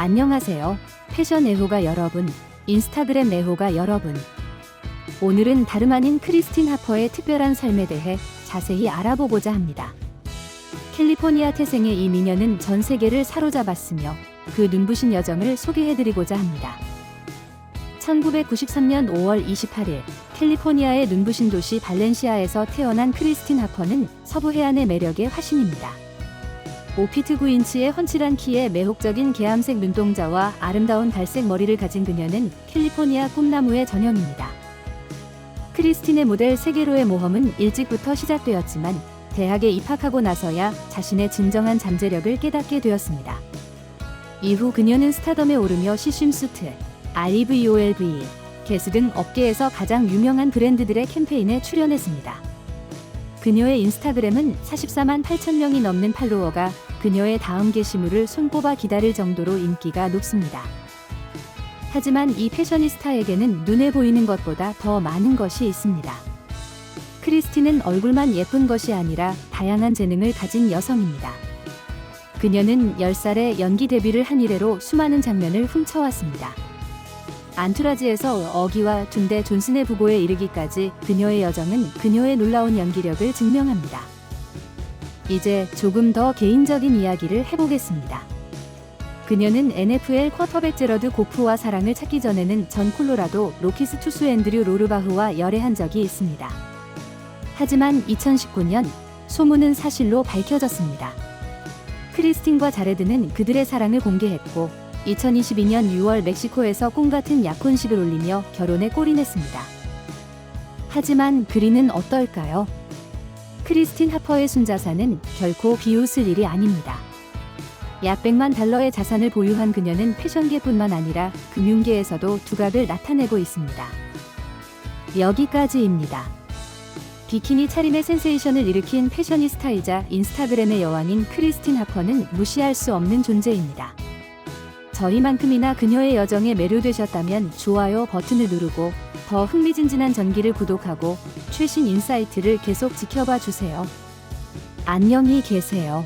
안녕하세요. 패션 애호가 여러분, 인스타그램 애호가 여러분. 오늘은 다름 아닌 크리스틴 하퍼의 특별한 삶에 대해 자세히 알아보고자 합니다. 캘리포니아 태생의 이 미녀는 전 세계를 사로잡았으며 그 눈부신 여정을 소개해드리고자 합니다. 1993년 5월 28일 캘리포니아의 눈부신 도시 발렌시아에서 태어난 크리스틴 하퍼는 서부 해안의 매력의 화신입니다. 5피트 9인치의 훤칠한 키에 매혹적인 개암색 눈동자와 아름다운 갈색 머리를 가진 그녀는 캘리포니아 꿈나무의 전형입니다. 크리스틴의 모델 세계로의 모험은 일찍부터 시작되었지만 대학에 입학하고 나서야 자신의 진정한 잠재력을 깨닫게 되었습니다. 이후 그녀는 스타덤에 오르며 시심수트, REVOLV, 게스 등 업계에서 가장 유명한 브랜드들의 캠페인에 출연했습니다. 그녀의 인스타그램은 44만 8천 명이 넘는 팔로워가 그녀의 다음 게시물을 손꼽아 기다릴 정도로 인기가 높습니다. 하지만 이 패셔니스타에게는 눈에 보이는 것보다 더 많은 것이 있습니다. 크리스티는 얼굴만 예쁜 것이 아니라 다양한 재능을 가진 여성입니다. 그녀는 10살에 연기 데뷔를 한 이래로 수많은 장면을 훔쳐왔습니다. 안투라지에서 어기와 둔대 존슨의 부고에 이르기까지 그녀의 여정은 그녀의 놀라운 연기력을 증명합니다. 이제 조금 더 개인적인 이야기를 해보겠습니다. 그녀는 NFL 쿼터백 제러드 고프와 사랑을 찾기 전에는 전 콜로라도 로키스 투수 앤드류 로르바흐와 열애한 적이 있습니다. 하지만 2019년 소문은 사실로 밝혀졌습니다. 크리스틴과 자레드는 그들의 사랑을 공개했고 2022년 6월 멕시코에서 꿈같은 약혼식을 올리며 결혼에 골인했습니다. 하지만 그리는 어떨까요? 크리스틴 하퍼의 순자산은 결코 비웃을 일이 아닙니다. 약 100만 달러의 자산을 보유한 그녀는 패션계뿐만 아니라 금융계에서도 두각을 나타내고 있습니다. 여기까지입니다. 비키니 차림의 센세이션을 일으킨 패셔니스타이자 인스타그램의 여왕인 크리스틴 하퍼는 무시할 수 없는 존재입니다. 저희만큼이나 그녀의 여정에 매료되셨다면 좋아요 버튼을 누르고 더 흥미진진한 전기를 구독하고 최신 인사이트를 계속 지켜봐 주세요. 안녕히 계세요.